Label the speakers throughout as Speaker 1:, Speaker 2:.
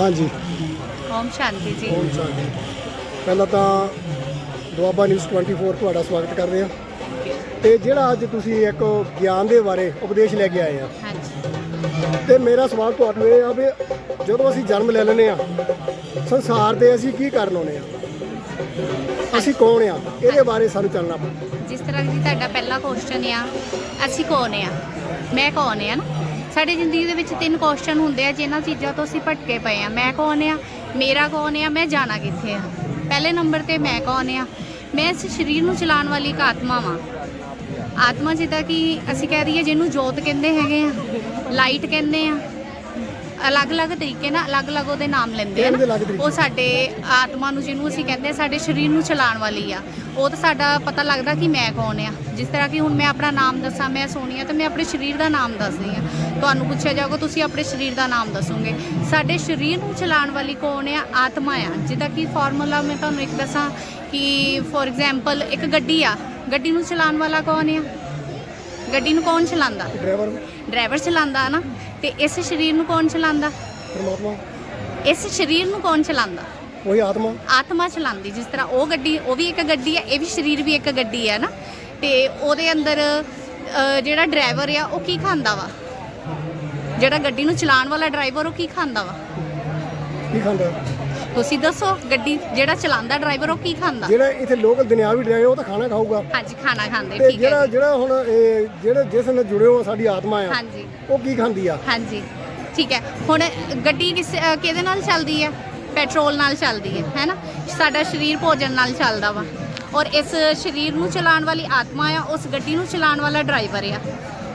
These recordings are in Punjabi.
Speaker 1: ਹਾਂਜੀ।
Speaker 2: ਓਮ ਸ਼ਾਂਤੀ ਜੀ।
Speaker 1: ਓਮ ਸ਼ਾਂਤੀ। ਪਹਿਲਾਂ ਤਾਂ ਦੁਆਬਾ ਨਿਊਜ਼ 24 ਤੁਹਾਡਾ ਸਵਾਗਤ ਕਰਦੇ ਆ ਤੇ ਜਿਹੜਾ ਅੱਜ ਤੁਸੀਂ ਇੱਕ ਗਿਆਨ ਦੇ ਬਾਰੇ ਉਪਦੇਸ਼ ਲੈ ਕੇ ਆਏ ਆ।
Speaker 2: ਹਾਂਜੀ।
Speaker 1: ਤੇ ਮੇਰਾ ਸਵਾਲ ਤੁਹਾਨੂੰ ਇਹ ਆ ਵੀ ਜਦੋਂ ਅਸੀਂ ਜਨਮ ਲੈ ਲੈਂਦੇ ਆ ਸੰਸਾਰ ਦੇ ਅਸੀਂ ਕੀ ਕਰਨ ਆਉਨੇ ਆ? ਅਸੀਂ ਕੌਣ ਆ? ਇਹਦੇ ਬਾਰੇ ਸਾਨੂੰ ਚੱਲਣਾ ਪਊ।
Speaker 2: ਜਿਸ ਤਰ੍ਹਾਂ ਕਿ ਤੁਹਾਡਾ ਪਹਿਲਾ ਕੁਐਸਚਨ ਆ ਅਸੀਂ ਕੌਣ ਆ? ਮੈਂ ਕੌਣ ਆ ਨਾ? ਸਾਡੀ ਜ਼ਿੰਦਗੀ ਦੇ ਵਿੱਚ ਤਿੰਨ ਕੁਐਸਚਨ ਹੁੰਦੇ ਆ ਜਿਨ੍ਹਾਂ ਚੀਜ਼ਾਂ ਤੋਂ ਅਸੀਂ ਭਟਕੇ ਪਏ ਆ। ਮੈਂ ਕੌਣ ਆ? ਮੇਰਾ ਕੌਣ ਆ? ਮੈਂ ਜਾਣਾ ਕਿੱਥੇ ਆ? ਪਹਿਲੇ ਨੰਬਰ ਤੇ ਮੈਂ ਕੌਣ ਆ? ਮੈਂ ਇਸ ਸਰੀਰ ਨੂੰ ਚਲਾਉਣ ਵਾਲੀ ਇੱਕ ਆਤਮਾ ਵਾਂ। ਆਤਮਾ ਜਿੱਦਾਂ ਕਿ ਅਸੀਂ ਕਹਿ ਰਹੀਏ ਜਿਹਨੂੰ ਜੋਤ ਕਹਿੰਦੇ ਹੈਗੇ ਆ ਲਾਈਟ ਕਹਿੰਦੇ ਆ ਅਲੱਗ-ਅਲੱਗ ਤਰੀਕੇ ਨਾਲ ਅਲੱਗ-ਅਲੱਗ ਉਹਦੇ ਨਾਮ ਲੈਂਦੇ ਆ ਨਾ। ਉਹ ਸਾਡੇ ਆਤਮਾ ਨੂੰ ਜਿਹਨੂੰ ਅਸੀਂ ਕਹਿੰਦੇ ਆ, ਸਾਡੇ ਸਰੀਰ ਨੂੰ ਚਲਾਉਣ ਵਾਲੀ ਆ। ਉਹ ਤਾਂ ਸਾਡਾ ਪਤਾ ਲੱਗਦਾ ਕਿ ਮੈਂ ਕੌਣ ਆ। ਜਿਸ ਤਰ੍ਹਾਂ ਕਿ ਹੁਣ ਮੈਂ ਆਪਣਾ ਨਾਮ ਦੱਸਾਂ ਮੈਂ ਸੋਨੀਆ ਤੇ ਮੈਂ ਆਪਣੇ ਸਰੀਰ ਦਾ ਨਾਮ ਦੱਸਦੀ ਆ। ਤੁਹਾਨੂੰ ਪੁੱਛਿਆ ਜਾਊਗਾ ਤੁਸੀਂ ਆਪਣੇ ਸਰੀਰ ਦਾ ਨਾਮ ਦੱਸੋਗੇ। ਸਾਡੇ ਸਰੀਰ ਨੂੰ ਚਲਾਉਣ ਵਾਲੀ ਕੌਣ ਆ? ਆਤਮਾ ਆ। ਜਿੱਦਾਂ ਕਿ ਫਾਰਮੂਲਾ ਮੈਂ ਤੁਹਾਨੂੰ ਇੱਕ ਦੱਸਾਂ ਕਿ ਫੋਰ ਐਗਜ਼ਾਮਪਲ ਇੱਕ ਗੱਡੀ ਆ। ਗੱਡੀ ਨੂੰ ਚਲਾਉਣ ਵਾਲਾ ਕੌਣ ਆ? ਗੱਡੀ ਨੂੰ ਕੌਣ ਚਲਾਉਂਦਾ?
Speaker 1: ਡਰਾਈਵਰ।
Speaker 2: ਡਰਾਈਵਰ ਚਲਾਉਂਦਾ ਨਾ ਤੇ ਇਸ ਸਰੀਰ ਨੂੰ ਕੌਣ ਚਲਾਉਂਦਾ?
Speaker 1: ਪਰਮਾਤਮਾ।
Speaker 2: ਇਸ ਸਰੀਰ ਨੂੰ ਕੌਣ ਚਲਾਉਂਦਾ?
Speaker 1: ਉਹੀ ਆਤਮਾ।
Speaker 2: ਆਤਮਾ ਚਲਾਉਂਦੀ ਜਿਸ ਤਰ੍ਹਾਂ ਉਹ ਗੱਡੀ ਉਹ ਵੀ ਇੱਕ ਗੱਡੀ ਹੈ ਇਹ ਵੀ ਸਰੀਰ ਵੀ ਇੱਕ ਗੱਡੀ ਹੈ ਨਾ ਤੇ ਉਹਦੇ ਅੰਦਰ ਜਿਹੜਾ ਡਰਾਈਵਰ ਆ ਉਹ ਕੀ ਖਾਂਦਾ ਵਾ? ਜਿਹੜਾ ਗੱਡੀ ਨੂੰ ਚਲਾਉਣ ਵਾਲਾ ਡਰਾਈਵਰ ਉਹ ਕੀ ਖਾਂਦਾ ਵਾ?
Speaker 1: ਕੀ ਖਾਂਦਾ?
Speaker 2: ਤੁਸੀਂ ਦੱਸੋ ਗੱਡੀ ਜਿਹੜਾ ਚਲਾਉਂਦਾ ਡਰਾਈਵਰ ਉਹ ਕੀ ਖਾਂਦਾ?
Speaker 1: ਜਿਹੜਾ ਇੱਥੇ ਲੋਕਲ ਦੁਨਿਆਵੀ ਡਰਾਈਵਰ ਉਹ ਤਾਂ ਖਾਣਾ ਖਾਊਗਾ।
Speaker 2: ਹਾਂਜੀ ਖਾਣਾ ਖਾਂਦੇ
Speaker 1: ਤੇ
Speaker 2: ਠੀਕ ਹੈ
Speaker 1: ਜਿਹੜਾ। ਜਿਹੜਾ ਹੁਣ ਇਹ ਜਿਹੜੇ ਜਿਸ ਨਾਲ ਜੁੜੇ ਹੋ ਸਾਡੀ ਆਤਮਾ ਆ
Speaker 2: ਹਾਂਜੀ।
Speaker 1: ਉਹ ਕੀ ਖਾਂਦੀ ਆ?
Speaker 2: ਹਾਂਜੀ ਠੀਕ ਹੈ। ਹੁਣ ਗੱਡੀ ਕਿਸ ਅ, ਕਿਹਦੇ ਨਾਲ ਚੱਲਦੀ ਹੈ? ਪੈਟਰੋਲ ਨਾਲ ਚੱਲਦੀ ਹੈ ਹੈ ਨਾ? ਸਾਡਾ ਸਰੀਰ ਭੋਜਨ ਨਾਲ ਚੱਲਦਾ ਵਾ। ਔਰ ਇਸ ਸਰੀਰ ਨੂੰ ਚਲਾਉਣ ਵਾਲੀ ਆਤਮਾ ਆ ਉਸ ਗੱਡੀ ਨੂੰ ਚਲਾਉਣ ਵਾਲਾ ਡਰਾਈਵਰ ਆ।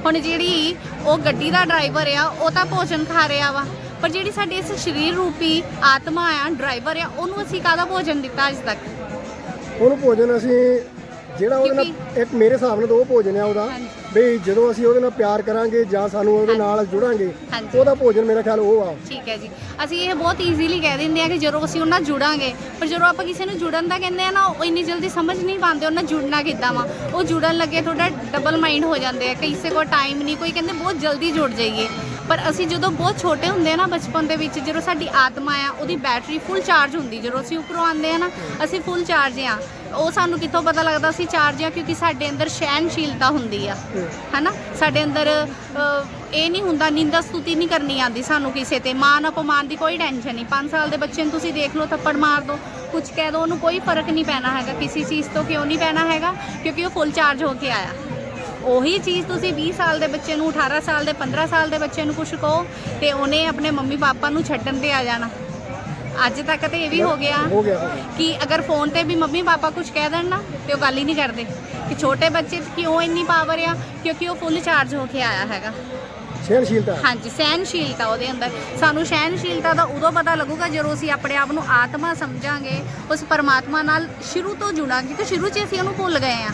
Speaker 2: ਹੁਣ ਜਿਹੜੀ ਉਹ ਗੱਡੀ ਦਾ ਡਰਾਈਵਰ ਆ ਉਹ ਤਾਂ ਭੋਜਨ ਖਾ ਰਿਹਾ ਵਾ। ਪਰ ਜਿਹੜੀ ਸਾਡੀ ਇਸ ਸਰੀਰ ਰੂਪੀ ਆਤਮਾ ਆ ਡਰਾਈਵਰ ਆ ਉਹਨੂੰ ਅਸੀਂ ਕਾਹਦਾ ਭੋਜਨ ਦਿੱਤਾ ਅੱਜ ਤੱਕ?
Speaker 1: ਉਹਨੂੰ ਭੋਜਨ ਅਸੀਂ ਜਿਹੜਾ ਉਹਦੇ ਨਾਲ ਇੱਕ ਮੇਰੇ ਹਿਸਾਬ ਨਾਲ ਉਹ ਭੋਜਨ ਆ ਉਹਦਾ। ਵੀ ਜਦੋਂ ਅਸੀਂ ਉਹਦੇ ਨਾਲ ਪਿਆਰ ਕਰਾਂਗੇ ਜਾਂ ਸਾਨੂੰ ਉਹਦੇ ਨਾਲ ਜੁੜਾਂਗੇ
Speaker 2: ਹਾਂਜੀ।
Speaker 1: ਉਹਦਾ ਭੋਜਨ ਮੇਰਾ ਖਿਆਲ ਉਹ ਆ।
Speaker 2: ਠੀਕ ਹੈ ਜੀ। ਅਸੀਂ ਇਹ ਬਹੁਤ ਈਜ਼ੀਲੀ ਕਹਿ ਦਿੰਦੇ ਆ ਕਿ ਜਦੋਂ ਅਸੀਂ ਉਹਨਾਂ ਨਾਲ ਜੁੜਾਂਗੇ ਪਰ ਜਦੋਂ ਆਪਾਂ ਕਿਸੇ ਨੂੰ ਜੁੜਨ ਦਾ ਕਹਿੰਦੇ ਆ ਨਾ ਉਹ ਇੰਨੀ ਜਲਦੀ ਸਮਝ ਨਹੀਂ ਪਾਉਂਦੇ ਉਹਨਾਂ ਨਾਲ ਜੁੜਨਾ ਕਿੱਦਾਂ ਵਾ। ਉਹ ਜੁੜਨ ਲੱਗੇ ਥੋੜਾ ਡਬਲ ਮਾਈਂਡ ਹੋ ਜਾਂਦੇ ਆ ਕਿਸੇ ਕੋਲ ਟਾਈਮ ਨਹੀਂ ਕੋਈ ਕਹਿੰਦੇ ਬਹੁਤ ਜਲਦੀ ਜੁੜ ਜਾਈਏ। ਪਰ ਅਸੀਂ ਜਦੋਂ ਬਹੁਤ ਛੋਟੇ ਹੁੰਦੇ ਆ ਨਾ ਬਚਪਨ ਦੇ ਵਿੱਚ, ਜਦੋਂ ਸਾਡੀ ਆਤਮਾ ਆ, ਉਹਦੀ ਬੈਟਰੀ ਫੁੱਲ ਚਾਰਜ ਹੁੰਦੀ, ਜਦੋਂ ਅਸੀਂ ਉੱਪਰੋਂ ਆਉਂਦੇ ਆ ਨਾ, ਅਸੀਂ ਫੁੱਲ ਚਾਰਜ ਆ। ਉਹ ਸਾਨੂੰ ਕਿੱਥੋਂ ਪਤਾ ਲੱਗਦਾ ਅਸੀਂ ਚਾਰਜ ਆ ਕਿਉਂਕਿ ਸਾਡੇ ਅੰਦਰ ਸਹਿਨਸ਼ੀਲਤਾ ਹੁੰਦੀ ਆ, ਹਨਾ? ਸਾਡੇ ਅੰਦਰ ਇਹ ਨਹੀਂ ਹੁੰਦਾ, ਨਿੰਦਾ ਸਤੁਤੀ ਨਹੀਂ ਕਰਨੀ ਆਂਦੀ ਸਾਨੂੰ ਕਿਸੇ ਤੇ। ਮਾਨ ਅਪਮਾਨ ਦੀ ਕੋਈ ਟੈਨਸ਼ਨ ਨਹੀਂ। 5 ਸਾਲ ਦੇ ਬੱਚੇ ਨੂੰ ਤੁਸੀਂ ਦੇਖ ਲਓ, ਥੱਪੜ ਮਾਰ ਦਿਓ ਕੁਝ ਕਹਿ ਦਿਓ ਉਹਨੂੰ ਕੋਈ ਫ਼ਰਕ ਨਹੀਂ ਪੈਣਾ ਹੈਗਾ। ਕਿਸੇ ਚੀਜ਼ ਤੋਂ ਕਿਉਂ ਨਹੀਂ ਪੈਣਾ ਹੈਗਾ? ਕਿਉਂਕਿ ਉਹ ਫੁੱਲ ਚਾਰਜ ਹੋ ਕੇ ਆਇਆ। ਉਹੀ ਚੀਜ਼ ਤੁਸੀਂ 20 ਸਾਲ ਦੇ ਬੱਚੇ ਨੂੰ 18 ਸਾਲ ਦੇ 15 ਸਾਲ ਦੇ ਬੱਚੇ ਨੂੰ ਕੁਝ ਕਹੋ ਤੇ ਉਹਨੇ ਆਪਣੇ ਮੰਮੀ ਪਾਪਾ ਨੂੰ ਛੱਡਣ ਤੇ ਆ ਜਾਣਾ। ਅੱਜ ਤੱਕ ਤੇ ਇਹ ਵੀ ਹੋ ਗਿਆ
Speaker 1: ਹੋ।
Speaker 2: ਕਿ ਅਗਰ ਫੋਨ ਤੇ ਵੀ ਮੰਮੀ ਪਾਪਾ ਕੁਝ ਕਹਿ ਦੇਣ ਨਾ ਤੇ ਉਹ ਗੱਲ ਹੀ ਨਹੀਂ ਕਰਦੇ। ਕਿ ਛੋਟੇ ਬੱਚੇ 'ਚ ਕਿਉਂ ਇੰਨੀ ਪਾਵਰ ਆ? ਕਿਉਂਕਿ ਉਹ ਫੁੱਲ ਚਾਰਜ ਹੋ ਕੇ ਆਇਆ ਹੈਗਾ।
Speaker 1: ਸਹਿਨਸ਼ੀਲਤਾ
Speaker 2: ਹਾਂਜੀ ਸਹਿਨਸ਼ੀਲਤਾ ਉਹਦੇ ਅੰਦਰ। ਸਾਨੂੰ ਸਹਿਨਸ਼ੀਲਤਾ ਦਾ ਉਦੋਂ ਪਤਾ ਲੱਗੂਗਾ ਜਦੋਂ ਅਸੀਂ ਆਪਣੇ ਆਪ ਨੂੰ ਆਤਮਾ ਸਮਝਾਂਗੇ ਉਸ ਪਰਮਾਤਮਾ ਨਾਲ ਸ਼ੁਰੂ ਤੋਂ ਜੁੜਾਂਗੇ ਕਿ ਸ਼ੁਰੂ 'ਚ ਅਸੀਂ ਉਹਨੂੰ ਭੁੱਲ ਗਏ ਆ।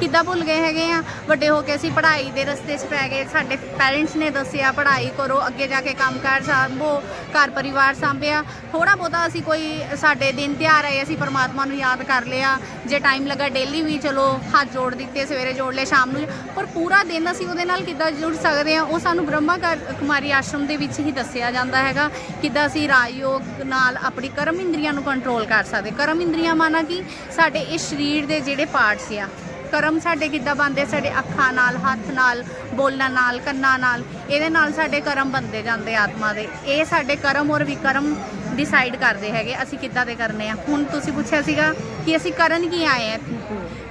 Speaker 2: ਕਿੱਦਾਂ ਭੁੱਲ ਗਏ ਹੈਗੇ ਆ? ਵੱਡੇ ਹੋ ਕੇ ਅਸੀਂ ਪੜ੍ਹਾਈ ਦੇ ਰਸਤੇ 'ਚ ਪੈ ਗਏ। ਸਾਡੇ ਪੈਰੈਂਟਸ ਨੇ ਦੱਸਿਆ, ਪੜ੍ਹਾਈ ਕਰੋ, ਅੱਗੇ ਜਾ ਕੇ ਕੰਮਕਾਰ ਸਾਂਭੋ, ਘਰ ਪਰਿਵਾਰ ਸਾਂਭਿਆ। ਥੋੜਾ ਬਹੁਤਾ ਅਸੀਂ ਕੋਈ ਸਾਡੇ ਦਿਨ ਤਿਉਹਾਰ ਆਏ, ਅਸੀਂ ਪਰਮਾਤਮਾ ਨੂੰ ਯਾਦ ਕਰ ਲਿਆ। ਜੇ ਟਾਈਮ ਲੱਗਾ ਡੇਲੀ ਵੀ ਚਲੋ, ਹੱਥ ਜੋੜ ਦਿੱਤੇ, ਸਵੇਰੇ ਜੋੜ ਲਏ, ਸ਼ਾਮ ਨੂੰ ਪਰ ਪੂਰਾ ਦਿਨ ਅਸੀਂ ਉਹਦੇ ਨਾਲ ਕਿੱਦਾਂ ਜੁੜ ਸਕਦੇ ਹਾਂ ਉਹ ਸਾਨੂੰ ਬ੍ਰਹਮਾ ਘਰ- ਕੁਮਾਰੀ ਆਸ਼ਰਮ ਦੇ ਵਿੱਚ ਹੀ ਦੱਸਿਆ ਜਾਂਦਾ ਹੈਗਾ। ਕਿੱਦਾਂ ਅਸੀਂ ਰਾਜਯੋਗ ਨਾਲ ਆਪਣੀ ਕਰਮ ਇੰਦਰੀਆਂ ਨੂੰ ਕੰਟਰੋਲ ਕਰ ਸਕਦੇ। ਕਰਮ ਇੰਦਰੀਆਂ ਮਾਨਾ ਕਿ ਸਾਡੇ ਇਹ ਸਰੀਰ ਦੇ ਜਿਹੜੇ ਪਾਰਟਸ ਆ ਕਰਮ ਸਾਡੇ ਕਿੱਦਾਂ ਬਣਦੇ? ਸਾਡੇ ਅੱਖਾਂ ਨਾਲ, ਹੱਥ ਨਾਲ, ਬੋਲਣ ਨਾਲ, ਕੰਨਾਂ ਨਾਲ, ਇਹਦੇ ਨਾਲ ਸਾਡੇ ਕਰਮ ਬਣਦੇ ਜਾਂਦੇ ਆਤਮਾ ਦੇ। ਇਹ ਸਾਡੇ ਕਰਮ ਔਰ ਵਿਕਰਮ ਡਿਸਾਈਡ ਕਰਦੇ ਹੈਗੇ, ਅਸੀਂ ਕਿੱਦਾਂ ਦੇ ਕਰਨੇ ਆ। ਹੁਣ ਤੁਸੀਂ ਪੁੱਛਿਆ ਸੀਗਾ ਕਿ ਅਸੀਂ ਕਰਨ ਕੀ ਆਏ ਆ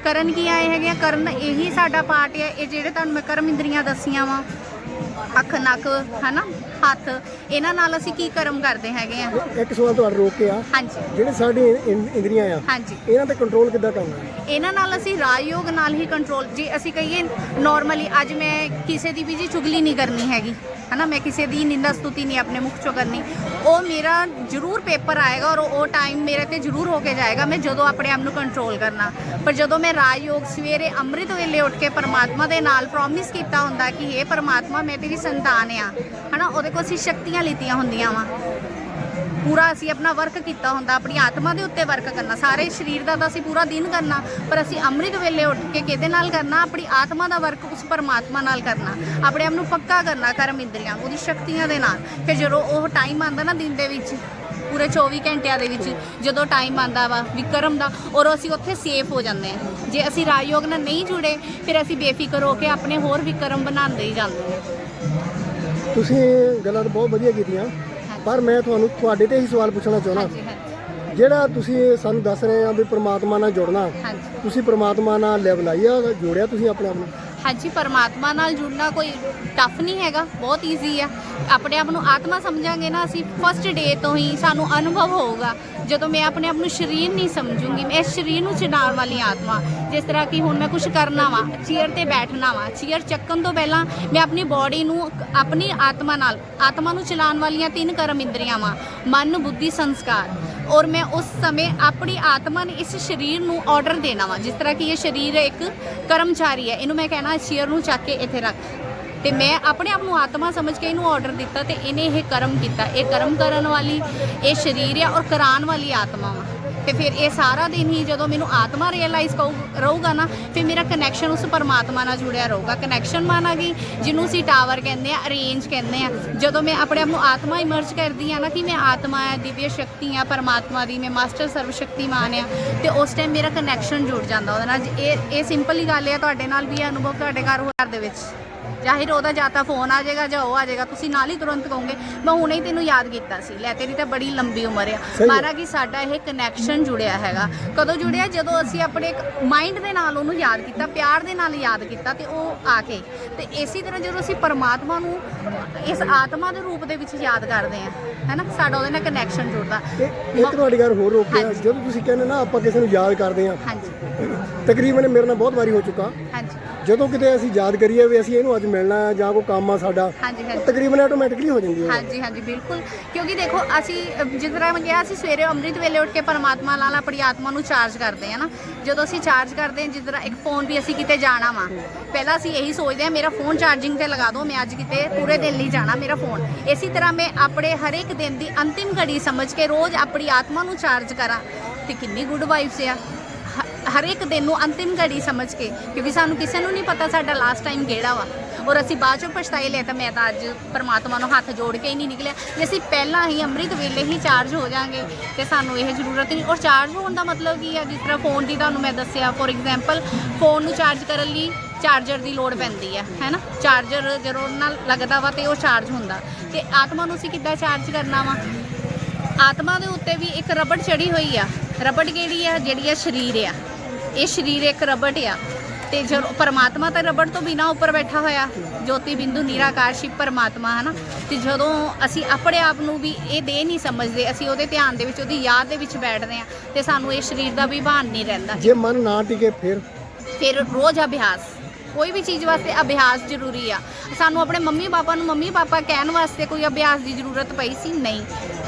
Speaker 2: ਕਰਨ ਕੀ ਆਏ ਹੈਗੇ ਆ? ਕਰਨ ਇਹੀ ਸਾਡਾ ਪਾਰਟ ਹੈ ਇਹ ਜਿਹੜੇ ਤੁਹਾਨੂੰ ਮੈਂ ਕਰਮ ਇੰਦਰੀਆਂ ਦੱਸੀਆਂ ਵਾ, ਅੱਖ, ਨੱਕ, ਹਨਾ? ਹੱਥ ਇਹਨਾਂ ਨਾਲ ਅਸੀਂ ਕੀ ਕਰਮ ਕਰਦੇ ਹੈਗੇ ਆ?
Speaker 1: ਇੱਕ ਸਵਾਲ ਤੁਹਾਡਾ ਰੋਕ ਕੇ ਆ।
Speaker 2: ਹਾਂਜੀ।
Speaker 1: ਜਿਹੜੇ ਸਾਡੀ ਇੰਦਰੀਆਂ ਆ
Speaker 2: ਹਾਂਜੀ।
Speaker 1: ਇਹਨਾਂ ਤੇ ਕੰਟਰੋਲ ਕਿੱਦਾਂ ਕਰਨਾ?
Speaker 2: ਇਹਨਾਂ ਨਾਲ ਅਸੀਂ ਰਾਜਯੋਗ ਨਾਲ ਹੀ ਕੰਟਰੋਲ ਜੇ ਅਸੀਂ ਕਹੀਏ ਨਾਰਮਲੀ ਅੱਜ ਮੈਂ ਕਿਸੇ ਦੀ ਵੀ ਜੀ ਚੁਗਲੀ ਨਹੀਂ ਕਰਨੀ ਹੈਗੀ। ਹਨਾ ਮੈਂ ਕਿਸੇ ਦੀ ਨਿੰਦਾ ਸਤੁਤੀ ਨਹੀਂ ਆਪਣੇ ਮੁਖ ਚੋਂ ਕਰਨੀ ਉਹ ਮੇਰਾ ਜ਼ਰੂਰ ਪੇਪਰ ਆਏਗਾ ਔਰ ਉਹ ਟਾਈਮ ਮੇਰੇ ਤੇ ਜ਼ਰੂਰ ਹੋ ਕੇ ਜਾਏਗਾ ਮੈਂ ਜਦੋਂ ਆਪਣੇ ਆਪ ਨੂੰ ਕੰਟਰੋਲ ਕਰਨਾ ਪਰ ਜਦੋਂ ਮੈਂ ਰਾਜਯੋਗ ਸਵੇਰੇ ਅੰਮ੍ਰਿਤ ਵੇਲੇ ਉੱਠ ਕੇ ਪਰਮਾਤਮਾ ਦੇ ਨਾਲ ਪ੍ਰੋਮਿਸ ਕੀਤਾ ਹੁੰਦਾ ਕਿ ਇਹ ਪਰਮਾਤਮਾ ਮੈਂ ਤੇਰੀ ਸੰਤਾਨ ਆ ਹਨਾ ਉਹਦੇ ਕੋਲ ਅਸੀਂ ਸ਼ਕਤੀਆਂ ਲਿੱਤੀਆਂ ਹੁੰਦੀਆਂ ਵਾ ਪੂਰਾ ਅਸੀਂ ਆਪਣਾ ਵਰਕ ਕੀਤਾ ਹੁੰਦਾ, ਆਪਣੀ ਆਤਮਾ ਦੇ ਉੱਤੇ ਵਰਕ ਕਰਨਾ। ਸਾਰੇ ਸਰੀਰ ਦਾ ਤਾਂ ਅਸੀਂ ਪੂਰਾ ਦਿਨ ਕਰਨਾ, ਪਰ ਅਸੀਂ ਅੰਮ੍ਰਿਤ ਵੇਲੇ ਉੱਠ ਕੇ ਕਿਹਦੇ ਨਾਲ ਕਰਨਾ? ਆਪਣੀ ਆਤਮਾ ਦਾ ਵਰਕ ਉਸ ਪਰਮਾਤਮਾ ਨਾਲ ਕਰਨਾ। ਆਪਣੇ ਆਪ ਨੂੰ ਪੱਕਾ ਕਰਨਾ, ਕਰਮ ਇੰਦਰੀਆਂ, ਉਹਦੀ ਸ਼ਕਤੀਆਂ ਦੇ ਨਾਲ। ਫਿਰ ਜਦੋਂ ਉਹ ਟਾਈਮ ਆਉਂਦਾ ਨਾ ਦਿਨ ਦੇ ਵਿੱਚ, ਪੂਰੇ 24 ਘੰਟਿਆਂ ਦੇ ਵਿੱਚ, ਜਦੋਂ ਟਾਈਮ ਆਂਦਾ ਵਾ ਵਿਕਰਮ ਦਾ, ਔਰ ਅਸੀਂ ਉੱਥੇ ਸੇਫ ਹੋ ਜਾਂਦੇ ਹਾਂ। ਜੇ ਅਸੀਂ ਰਾਜਯੋਗ ਨਾਲ ਨਹੀਂ ਜੁੜੇ, ਫਿਰ ਅਸੀਂ ਬੇਫਿਕਰ ਹੋ ਕੇ ਆਪਣੇ ਹੋਰ ਵਿਕਰਮ ਬਣਾਉਂਦੇ ਹੀ ਜਾਂਦੇ ਹਾਂ।
Speaker 1: ਤੁਸੀਂ ਗੱਲਾਂ ਤਾਂ ਬਹੁਤ ਵਧੀਆ ਕੀਤੀਆਂ। ਪਰ ਮੈਂ ਤੁਹਾਨੂੰ ਤੁਹਾਡੇ ਤੇ ਹੀ ਸਵਾਲ ਪੁੱਛਣਾ ਚਾਹੁੰਦਾ।
Speaker 2: ਹਾਂਜੀ ਹਾਂਜੀ।
Speaker 1: ਜਿਹੜਾ ਤੁਸੀਂ ਸਾਨੂੰ ਦੱਸ ਰਹੇ ਆ ਵੀ ਪ੍ਰਮਾਤਮਾ ਨਾਲ ਜੁੜਨਾ
Speaker 2: ਹਾਂਜੀ।
Speaker 1: ਤੁਸੀਂ ਪ੍ਰਮਾਤਮਾ ਨਾਲ ਲੈਵਲ ਆਈਆ ਜੋੜਿਆ ਤੁਸੀਂ ਆਪਣੇ ਆਪ ਨੂੰ?
Speaker 2: ਹਾਂਜੀ, ਪਰਮਾਤਮਾ ਨਾਲ ਜੁੜਨਾ ਕੋਈ ਟਫ ਨਹੀਂ ਹੈਗਾ, ਬਹੁਤ ਈਜ਼ੀ ਆ। ਆਪਣੇ ਆਪ ਨੂੰ ਆਤਮਾ ਸਮਝਾਂਗੇ ਨਾ ਅਸੀਂ ਫਸਟ ਡੇ ਤੋਂ ਹੀ ਸਾਨੂੰ ਅਨੁਭਵ ਹੋਊਗਾ। ਜਦੋਂ ਮੈਂ ਆਪਣੇ ਆਪ ਨੂੰ ਸਰੀਰ ਨਹੀਂ ਸਮਝੂੰਗੀ, ਮੈਂ ਇਸ ਸਰੀਰ ਨੂੰ ਚਲਾਉਣ ਵਾਲੀ ਆਤਮਾ। ਜਿਸ ਤਰ੍ਹਾਂ ਕਿ ਹੁਣ ਮੈਂ ਕੁਝ ਕਰਨਾ ਵਾ ਚੇਅਰ ਤੇ ਬੈਠਣਾ ਵਾ ਚੇਅਰ ਚੱਕਣ ਤੋਂ ਪਹਿਲਾਂ ਮੈਂ ਆਪਣੀ ਬਾਡੀ ਨੂੰ, ਆਪਣੀ ਆਤਮਾ ਨਾਲ, ਆਤਮਾ ਨੂੰ ਚਲਾਉਣ ਵਾਲੀਆਂ ਤਿੰਨ ਕਰਮ ਇੰਦਰੀਆਂ ਵਾ, ਮਨ, ਬੁੱਧੀ, ਸੰਸਕਾਰ। ਔਰ ਮੈਂ ਉਸ ਸਮੇਂ ਆਪਣੀ ਆਤਮਾ ਨੇ ਇਸ ਸਰੀਰ ਨੂੰ ਆਰਡਰ ਦੇਣਾ ਵਾ, ਜਿਸ ਤਰ੍ਹਾਂ ਕਿ ਇਹ ਸਰੀਰ ਇੱਕ ਕਰਮਚਾਰੀ ਹੈ, ਇਹਨੂੰ ਮੈਂ ਕਹਿਣਾ ਚੇਅਰ ਨੂੰ ਚੱਕ ਕੇ ਇੱਥੇ ਰੱਖ। ਤੇ ਮੈਂ ਆਪਣੇ ਆਪ ਨੂੰ ਆਤਮਾ ਸਮਝ ਕੇ ਇਹਨੂੰ ਆਰਡਰ ਦਿੱਤਾ ਤੇ ਇਹਨੇ ਇਹ ਕਰਮ ਕੀਤਾ। ਇਹ ਕਰਮ ਕਰਨ ਵਾਲੀ, ਇਹ ਸਰੀਰ ਆ ਔਰ ਕਰਾਉਣ ਵਾਲੀ ਆਤਮਾ ਵਾ। ਤੇ ਫਿਰ ਇਹ ਸਾਰਾ ਦਿਨ ਹੀ ਜਦੋਂ ਮੈਨੂੰ ਆਤਮਾ ਰਿਅਲਾਈਜ਼ ਰਹੂਗਾ ਨਾ, ਫਿਰ ਮੇਰਾ ਕਨੈਕਸ਼ਨ ਉਸ ਪਰਮਾਤਮਾ ਨਾਲ ਜੁੜਿਆ ਰਹੂਗਾ। ਕਨੈਕਸ਼ਨ ਮਾਣ ਆ ਗਈ, ਜਿਹਨੂੰ ਅਸੀਂ ਟਾਵਰ ਕਹਿੰਦੇ ਆ ਅਰੇਂਜ ਕਹਿੰਦੇ ਆ। ਜਦੋਂ ਮੈਂ ਆਪਣੇ ਆਪ ਨੂੰ ਆਤਮਾ ਇਮਰਜ ਕਰਦੀ ਆ ਨਾ ਕਿ ਮੈਂ ਆਤਮਾ ਆ, ਦਿਵਯ ਸ਼ਕਤੀ ਆ, ਪਰਮਾਤਮਾ ਦੀ, ਮੈਂ ਮਾਸਟਰ ਸਰਵ ਸ਼ਕਤੀਮਾਨ ਆ, ਤੇ ਉਸ ਟਾਈਮ ਮੇਰਾ ਕਨੈਕਸ਼ਨ ਜੁੜ ਜਾਂਦਾ ਉਹਦੇ ਨਾਲ। ਇਹ ਇਹ ਸਿੰਪਲ ਹੀ ਗੱਲ ਹੈ ਤੁਹਾਡੇ ਨਾਲ ਵੀ ਅਨੁਭਵ ਤੁਹਾਡੇ ਘਰ ਹੋਇਆ ਦੇ ਵਿੱਚ। ਜ਼ਾਹਿਰ ਉਹਦਾ ਜਾਂ ਤਾਂ ਫੋਨ ਆ ਜਾਏਗਾ ਜਾਂ ਉਹ ਆ ਜਾਏਗਾ ਤੁਸੀਂ ਨਾਲ ਹੀ ਤੁਰੰਤ ਕਹੋਗੇ ਮੈਂ ਹੁਣੇ ਹੀ ਤੈਨੂੰ ਯਾਦ ਕੀਤਾ ਸੀ ਲੈ ਤੇਰੀ ਤਾਂ ਬੜੀ ਲੰਬੀ ਉਮਰ ਆ। ਮਾਰਾ ਕਿ ਸਾਡਾ ਇਹ ਕਨੈਕਸ਼ਨ ਜੁੜਿਆ ਹੈਗਾ। ਕਦੋਂ ਜੁੜਿਆ? ਜਦੋਂ ਅਸੀਂ ਆਪਣੇ ਮਾਈਂਡ ਦੇ ਨਾਲ ਉਹਨੂੰ ਯਾਦ ਕੀਤਾ ਪਿਆਰ ਦੇ ਨਾਲ ਯਾਦ ਕੀਤਾ ਤੇ ਉਹ ਆ ਕੇ। ਤੇ ਇਸੇ ਤਰ੍ਹਾਂ ਜਦੋਂ ਅਸੀਂ ਪਰਮਾਤਮਾ ਨੂੰ ਇਸ ਆਤਮਾ ਦੇ ਰੂਪ ਦੇ ਵਿੱਚ ਯਾਦ ਕਰਦੇ ਆ ਹੈਨਾ? ਸਾਡਾ ਉਹਦੇ ਨਾਲ ਕਨੈਕਸ਼ਨ ਜੁੜਦਾ।
Speaker 1: ਇੱਕ ਤੁਹਾਡੀ ਗੱਲ ਹੋਰ ਰੋਕਿਆ
Speaker 2: ਹਾਂਜੀ।
Speaker 1: ਜਦੋਂ ਤੁਸੀਂ ਕਹਿੰਦੇ ਨਾ ਆਪਾਂ ਕਿਸੇ ਨੂੰ ਯਾਦ ਕਰਦੇ ਆ
Speaker 2: ਹਾਂਜੀ।
Speaker 1: ਤਕਰੀਬਨ ਮੇਰੇ ਨਾਲ ਬਹੁਤ ਵਾਰੀ ਹੋ ਚੁੱਕਾ।
Speaker 2: ਹਾਂਜੀ।
Speaker 1: ਜਦੋਂ ਕਿਤੇ ਅਸੀਂ ਯਾਦ ਕਰੀਏ ਵੀ ਅਸੀਂ ਇਹਨੂੰ ਅੱਜ ਮਿਲਣਾ ਹੈ ਜਾਂ ਕੋਈ ਕੰਮ ਆ ਸਾਡਾ
Speaker 2: ਹਾਂਜੀ
Speaker 1: ਉਹ
Speaker 2: ਹਾਂਜੀ।
Speaker 1: ਤਕਰੀਬਨ ਆਟੋਮੈਟਿਕਲੀ ਹੋ ਜਾਂਦੀ ਹੈ।
Speaker 2: ਹਾਂਜੀ ਹਾਂਜੀ ਬਿਲਕੁਲ। ਕਿਉਂਕਿ ਦੇਖੋ ਅਸੀਂ ਜਿਸ ਤਰ੍ਹਾਂ ਮੈਂ ਕਿਹਾ ਅਸੀਂ ਸਵੇਰੇ ਅੰਮ੍ਰਿਤ ਵੇਲੇ ਉੱਠ ਕੇ ਪਰਮਾਤਮਾ ਨਾਲ ਆਪਣੀ ਆਤਮਾ ਨੂੰ ਚਾਰਜ ਕਰਦੇ ਹਾਂ ਨਾ। ਜਦੋਂ ਅਸੀਂ ਚਾਰਜ ਕਰਦੇ ਹਾਂ ਜਿਸ ਤਰ੍ਹਾਂ ਇੱਕ ਫੋਨ ਵੀ ਅਸੀਂ ਕਿਤੇ ਜਾਣਾ ਵਾ। ਪਹਿਲਾਂ ਅਸੀਂ ਇਹੀ ਸੋਚਦੇ ਹਾਂ ਮੇਰਾ ਫੋਨ ਚਾਰਜਿੰਗ ਤੇ ਲਗਾ ਦਿਓ ਮੈਂ ਅੱਜ ਕਿਤੇ ਪੂਰੇ ਦਿਨ ਲਈ ਜਾਣਾ ਮੇਰਾ ਫੋਨ ਇਸੇ ਤਰ੍ਹਾਂ ਮੈਂ ਆਪਣੇ ਹਰ ਇੱਕ ਦਿਨ ਦੀ ਅੰਤਿਮ ਘੜੀ ਸਮਝ ਕੇ ਰੋਜ਼ ਆਪਣੀ ਆਤਮਾ ਨੂੰ ਚਾਰਜ ਕਰਾਂ। ਤੇ ਕਿੰਨੀ ਗੁੱਡ ਵਾਈਬਸ ਆ। ਹਰ ਇੱਕ ਦਿਨ ਨੂੰ ਅੰਤਿਮ ਘੜੀ ਸਮਝ ਕੇ, ਕਿਉਂਕਿ ਸਾਨੂੰ ਕਿਸੇ ਨੂੰ ਨਹੀਂ ਪਤਾ ਸਾਡਾ ਲਾਸਟ ਟਾਈਮ ਕਿਹੜਾ ਵਾ। ਔਰ ਅਸੀਂ ਬਾਅਦ ਚੋਂ ਪਛਤਾਏ, ਲੈ ਤਾਂ ਮੈਂ ਤਾਂ ਅੱਜ ਪਰਮਾਤਮਾ ਨੂੰ ਹੱਥ ਜੋੜ ਕੇ ਹੀ ਨਹੀਂ ਨਿਕਲਿਆ। ਜੇ ਅਸੀਂ ਪਹਿਲਾਂ ਹੀ ਅੰਮ੍ਰਿਤ ਵੇਲੇ ਹੀ ਚਾਰਜ ਹੋ ਜਾਾਂਗੇ ਤੇ ਸਾਨੂੰ ਇਹ ਜ਼ਰੂਰਤ ਨਹੀਂ। ਔਰ ਚਾਰਜ ਹੋਣ ਦਾ ਮਤਲਬ ਕੀ ਆ? ਜਿਸ ਤਰ੍ਹਾਂ ਫੋਨ ਦੀ ਤੁਹਾਨੂੰ ਮੈਂ ਦੱਸਿਆ ਫੋਰ ਐਗਜ਼ਾਮਪਲ ਫੋਨ ਨੂੰ ਚਾਰਜ ਕਰਨ ਲਈ ਚਾਰਜਰ ਦੀ ਲੋੜ ਪੈਂਦੀ ਹੈ ਹੈਨਾ ਚਾਰਜਰ ਜਦੋਂ ਨਾਲ ਲੱਗਦਾ ਵਾ ਤੇ ਉਹ ਚਾਰਜ ਹੁੰਦਾ। ਤੇ ਆਤਮਾ ਨੂੰ ਅਸੀਂ ਕਿੱਦਾਂ ਚਾਰਜ ਕਰਨਾ ਵਾ? ਆਤਮਾ ਦੇ ਉੱਤੇ ਵੀ ਇੱਕ ਰਬੜ ਚੜੀ ਹੋਈ ਆ। ਰਬੜ ਕਿਹੜੀ ਆ? ਜਿਹੜੀ ਆ ਸਰੀਰ ਆ। ਇਹ ਸਰੀਰ ਇੱਕ ਰਬੜ ਆ। ਤੇ ਜਦੋਂ ਪਰਮਾਤਮਾ ਤਾਂ ਰਬੜ ਤੋਂ ਬਿਨਾ ਉੱਪਰ ਬੈਠਾ ਹੋਇਆ ਜੋਤੀ ਬਿੰਦੂ ਨਿਰਾਕਾਰ ਸ਼ਿਵ ਪਰਮਾਤਮਾ ਹਨਾ? ਤੇ ਜਦੋਂ ਅਸੀਂ ਆਪਣੇ ਆਪ ਨੂੰ ਵੀ ਇਹ ਦੇ ਨਹੀਂ ਸਮਝਦੇ ਅਸੀਂ ਉਹਦੇ ਧਿਆਨ ਦੇ ਵਿੱਚ ਉਹਦੀ ਯਾਦ ਦੇ ਵਿੱਚ ਬੈਠਦੇ ਆ ਤੇ ਸਾਨੂੰ ਇਹ ਸਰੀਰ ਦਾ ਵੀ ਭਾਨ ਨਹੀਂ ਰਹਿੰਦਾ।
Speaker 1: ਜੇ ਮਨ ਨਾ ਟਿਕੇ ਫਿਰ?
Speaker 2: ਫਿਰ ਰੋਜ਼ ਅਭਿਆਸ। ਕੋਈ ਵੀ ਚੀਜ਼ ਵਾਸਤੇ ਅਭਿਆਸ ਜ਼ਰੂਰੀ ਆ। ਸਾਨੂੰ ਆਪਣੇ ਮੰਮੀ ਪਾਪਾ ਨੂੰ ਮੰਮੀ ਪਾਪਾ ਕਹਿਣ ਵਾਸਤੇ ਕੋਈ ਅਭਿਆਸ ਦੀ ਜ਼ਰੂਰਤ ਪਈ ਸੀ? ਨਹੀਂ।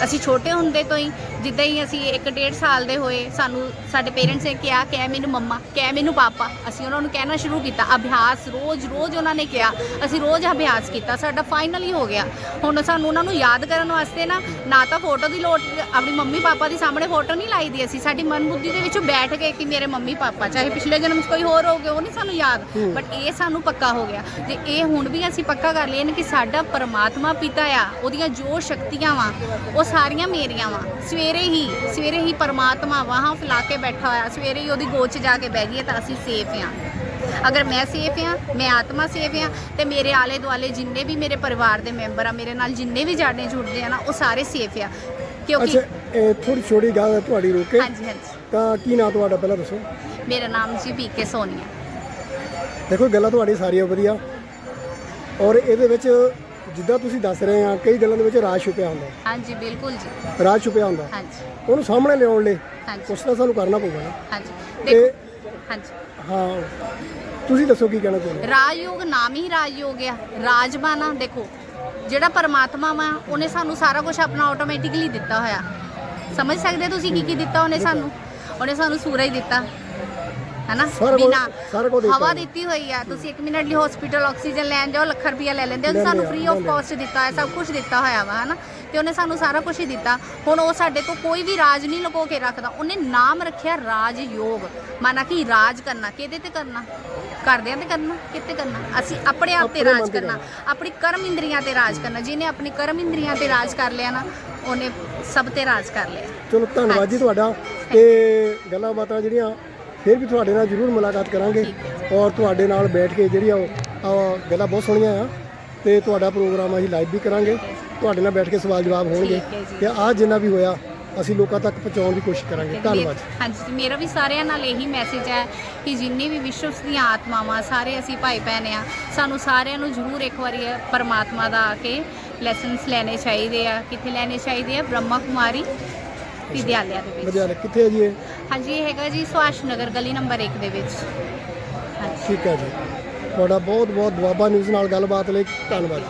Speaker 2: ਅਸੀਂ ਛੋਟੇ ਹੁੰਦੇ ਤੋਂ ਹੀ ਜਿੱਦਾਂ ਹੀ ਅਸੀਂ 1.5 ਸਾਲ ਦੇ ਹੋਏ ਸਾਨੂੰ ਸਾਡੇ ਪੇਰੈਂਟਸ ਨੇ ਕਿਹਾ ਕਹਿ ਮੈਨੂੰ ਮੰਮਾ ਕਹਿ ਮੈਨੂੰ ਪਾਪਾ। ਅਸੀਂ ਉਹਨਾਂ ਨੂੰ ਕਹਿਣਾ ਸ਼ੁਰੂ ਕੀਤਾ ਅਭਿਆਸ ਰੋਜ਼ ਰੋਜ਼ ਉਹਨਾਂ ਨੇ ਕਿਹਾ। ਅਸੀਂ ਰੋਜ਼ ਅਭਿਆਸ ਕੀਤਾ ਸਾਡਾ ਫਾਈਨਲੀ ਹੋ ਗਿਆ। ਹੁਣ ਸਾਨੂੰ ਉਹਨਾਂ ਨੂੰ ਯਾਦ ਕਰਨ ਵਾਸਤੇ ਨਾ ਨਾ ਤਾਂ ਫੋਟੋ ਦੀ ਲੋੜ ਆਪਣੀ ਮੰਮੀ ਪਾਪਾ ਦੇ ਸਾਹਮਣੇ ਫੋਟੋ ਨਹੀਂ ਲਾਈ ਦੀ ਅਸੀਂ। ਸਾਡੀ ਮਨ ਬੁੱਧੀ ਦੇ ਵਿੱਚੋਂ ਬੈਠ ਗਏ ਕਿ ਮੇਰੇ ਮੰਮੀ ਪਾਪਾ ਚਾਹੇ ਪਿਛਲੇ ਜਨਮ 'ਚ ਕੋਈ ਹੋਰ ਹੋ ਗਏ ਉਹ ਨਹੀਂ ਸਾਨੂੰ ਯਾਦ। ਬਟ ਇਹ ਸਾਨੂੰ ਪੱਕਾ ਹੋ ਗਿਆ। ਤੇ ਇਹ ਹੁਣ ਵੀ ਅਸੀਂ ਪੱਕਾ ਕਰ ਲਿਆ ਕਿ ਸਾਡਾ ਪਰਮਾਤਮਾ ਪਿਤਾ ਆ ਉਹਦੀਆਂ ਜੋ ਸ਼ਕਤੀਆਂ ਵਾ ਉਹ ਸਾਰੀਆਂ ਮੇਰੀਆਂ ਵਾ। ਸਵੇਰੇ ਹੀ ਸਵੇਰੇ ਹੀ ਪਰਮਾਤਮਾ ਵਾਹਾਂ ਫੈਲਾ ਕੇ ਬੈਠਾ ਹੋਇਆ। ਸਵੇਰੇ ਹੀ ਉਹਦੀ ਗੋਚ 'ਚ ਜਾ ਕੇ ਬਹਿ ਗਈ ਤਾਂ ਅਸੀਂ ਸੇਫ ਆ ਅਗਰ ਮੈਂ ਸੇਫ ਆ ਮੈਂ ਆਤਮਾ ਸੇਫ ਆ ਤੇ ਮੇਰੇ ਆਲੇ ਦੁਆਲੇ ਜਿੰਨੇ ਵੀ ਮੇਰੇ ਪਰਿਵਾਰ ਦੇ ਮੈਂਬਰ ਆ ਮੇਰੇ ਨਾਲ ਜਿੰਨੇ ਵੀ ਜਾਣੇ ਜੁੜਦੇ ਆ ਨਾ ਉਹ ਸਾਰੇ ਸੇਫ ਆ। ਕਿਉਂਕਿ
Speaker 1: ਅੱਛਾ ਇਹ ਥੋੜੀ ਛੋਟੀ ਗੱਲ ਹੈ ਤੁਹਾਡੀ ਰੋਕੇ
Speaker 2: ਹਾਂਜੀ ਹਾਂਜੀ।
Speaker 1: ਤਾਂ ਕੀ ਨਾਂ ਤੁਹਾਡਾ ਪਹਿਲਾਂ ਦੱਸੋ?
Speaker 2: ਮੇਰਾ ਨਾਮ ਜੀ ਪੀ ਕੇ ਸੋਨੀਆ।
Speaker 1: ਦੇਖੋ ਗੱਲਾਂ ਤੁਹਾਡੀ ਸਾਰੀਆਂ ਵਧੀਆ। ਔਰ ਇਹਦੇ ਵਿੱਚ ਜਿੱਦਾਂ ਤੁਸੀਂ ਦੱਸ ਰਹੇ ਆ ਕਈ ਗੱਲਾਂ ਦੇ ਵਿੱਚ ਰਾਜ ਛੁਪਿਆ ਹੁੰਦਾ।
Speaker 2: ਹਾਂਜੀ ਬਿਲਕੁਲ ਜੀ।
Speaker 1: ਰਾਜ ਛੁਪਿਆ ਹੁੰਦਾ।
Speaker 2: ਹਾਂਜੀ।
Speaker 1: ਉਹਨੂੰ ਸਾਹਮਣੇ ਲਿਆਉਣ ਲਈ
Speaker 2: ਹਾਂਜੀ।
Speaker 1: ਕੁਛ ਤਾਂ ਸਾਨੂੰ ਕਰਨਾ ਪਊਗਾ ਨਾ।
Speaker 2: ਹਾਂਜੀ।
Speaker 1: ਤੇ
Speaker 2: ਦੇਖੋ ਹਾਂਜੀ।
Speaker 1: ਹਾਂ ਤੁਸੀਂ ਦੱਸੋ ਕੀ ਕਹਿਣਾ ਚਾਹੁੰਦੇ
Speaker 2: ਰਾਜਯੋਗ ਨਾਮ ਹੀ ਰਾਜਯੋਗ ਆ। ਰਾਜਮਾਨਾ ਦੇਖੋ। ਜਿਹੜਾ ਪਰਮਾਤਮਾ ਵਾ ਉਹਨੇ ਸਾਨੂੰ ਸਾਰਾ ਕੁਝ ਆਪਣਾ ਆਟੋਮੈਟਿਕਲੀ ਦਿੱਤਾ ਹੋਇਆ। ਸਮਝ ਸਕਦੇ ਤੁਸੀਂ ਕੀ ਕੀ ਦਿੱਤਾ ਉਹਨੇ ਸਾਨੂੰ? ਉਹਨੇ ਸਾਨੂੰ ਸੂਰਜ ਦਿੱਤਾ।
Speaker 1: ਸਾਰਾ
Speaker 2: ਹਨਾ ਬਿਨਾ
Speaker 1: ਸਾਰਾ ਕੁਝ ਦਿੱਤਾ
Speaker 2: ਹਵਾ
Speaker 1: ਹੋਇਆ।
Speaker 2: ਦਿੱਤੀ ਹੋਈ ਆ। ਤੁਸੀਂ 1 ਮਿੰਟ ਲਈ ਹਸਪੀਟਲ ਆਕਸੀਜਨ ਲੈਣ ਜਾਓ ਲੱਖ ਰੁਪਇਆ ਲੈ ਲੈਂਦੇ
Speaker 1: ਲੈਂਦੇ
Speaker 2: ਸਾਨੂੰ ਫ੍ਰੀ ਆਫ। ਕਾਸਟ ਦਿੱਤਾ ਹੈ ਸਭ ਕੁਝ ਦਿੱਤਾ ਹੋਇਆ ਵਾ ਹਨਾ? ਤੇ ਉਹਨੇ ਸਾਨੂੰ ਸਾਰਾ ਕੁਝ ਹੀ ਦਿੱਤਾ। ਹੁਣ ਉਹ ਸਾਡੇ ਤੋਂ ਕੋਈ ਵੀ ਰਾਜ ਨਹੀਂ ਲੁਕੋ ਕੇ ਰੱਖਦਾ। ਉਹਨੇ ਨਾਮ ਰੱਖਿਆ ਰਾਜ ਯੋਗ ਮਾਨਾ ਕਿ ਰਾਜ ਕਰਨਾ ਕਿਹਦੇ ਤੇ ਕਰਨਾ? ਕਰਦਿਆਂ ਤੇ ਕਰਨਾ ਕਿੱਥੇ ਕਰਨਾ? ਅਸੀਂ ਆਪਣੇ ਆਪ ਤੇ
Speaker 1: ਆਪਣੇ
Speaker 2: ਰਾਜ
Speaker 1: ਤੇ
Speaker 2: ਕਰਨਾ। ਆਪਣੀ ਕਰਮ ਇੰਦਰੀਆਂ ਤੇ ਰਾਜ ਕਰਨਾ। ਜਿਹਨੇ ਆਪਣੀ ਕਰਮ ਇੰਦਰੀਆਂ ਤੇ ਰਾਜ ਕਰ ਲਿਆ ਨਾ ਉਹਨੇ ਸਭ ਤੇ ਰਾਜ ਕਰ ਲਿਆ।
Speaker 1: ਚਲੋ ਧੰਨਵਾਦ ਜੀ ਤੁਹਾਡਾ। ਤੇ ਗੱਲਾਂ ਬਾਤਾਂ ਜਿਹੜੀਆਂ ਫਿਰ ਵੀ ਤੁਹਾਡੇ ਨਾਲ ਜ਼ਰੂਰ ਮੁਲਾਕਾਤ ਕਰਾਂਗੇ ਔਰ ਤੁਹਾਡੇ ਨਾਲ ਬੈਠ ਕੇ ਜਿਹੜੀਆਂ ਉਹ ਗੱਲਾਂ ਬਹੁਤ ਸੋਹਣੀਆਂ ਆ ਤੇ ਤੁਹਾਡਾ ਪ੍ਰੋਗਰਾਮ ਅਸੀਂ ਲਾਈਵ ਵੀ ਕਰਾਂਗੇ। ਤੁਹਾਡੇ ਨਾਲ ਬੈਠ ਕੇ ਸਵਾਲ ਜਵਾਬ ਹੋਣਗੇ। ਤੇ ਆਹ ਜਿੰਨਾ ਵੀ ਹੋਇਆ ਅਸੀਂ ਲੋਕਾਂ ਤੱਕ ਪਹੁੰਚਾਉਣ ਦੀ ਕੋਸ਼ਿਸ਼ ਕਰਾਂਗੇ। ਧੰਨਵਾਦ
Speaker 2: ਹਾਂਜੀ ਮੇਰਾ ਵੀ ਸਾਰਿਆਂ ਨਾਲ ਇਹੀ ਮੈਸੇਜ ਹੈ ਕਿ ਜਿੰਨੀ ਵੀ ਵਿਸ਼ਵ ਦੀਆਂ ਆਤਮਾਵਾਂ ਸਾਰੇ ਅਸੀਂ ਭਾਈ ਭੈਣ ਆ ਸਾਨੂੰ ਸਾਰਿਆਂ ਨੂੰ ਜ਼ਰੂਰ ਇੱਕ ਵਾਰੀ ਪਰਮਾਤਮਾ ਦਾ ਆ ਕੇ ਲੈਸਨਸ ਲੈਣੇ ਚਾਹੀਦੇ ਆ। ਕਿੱਥੇ ਲੈਣੇ ਚਾਹੀਦੇ ਆ? ਬ੍ਰਹਮਾ ਕੁਮਾਰੀ ਵਿਦਿਆਲਿਆ ਦੇ ਵਿੱਚ।
Speaker 1: ਵਿਦਿਆਲਿਆ ਕਿੱਥੇ ਹੈ ਜੀ ਇਹ?
Speaker 2: ਹਾਂਜੀ ਇਹ ਹੈਗਾ ਜੀ ਸੁਭਾਸ਼ ਨਗਰ ਗਲੀ ਨੰਬਰ 1 ਦੇ ਵਿੱਚ। ਹਾਂਜੀ।
Speaker 1: ਠੀਕ ਹੈ ਜੀ। ਤੁਹਾਡਾ ਬਹੁਤ ਬਹੁਤ ਦੁਆਬਾ ਨਿਊਜ਼ ਨਾਲ ਗੱਲਬਾਤ ਲਈ ਧੰਨਵਾਦ।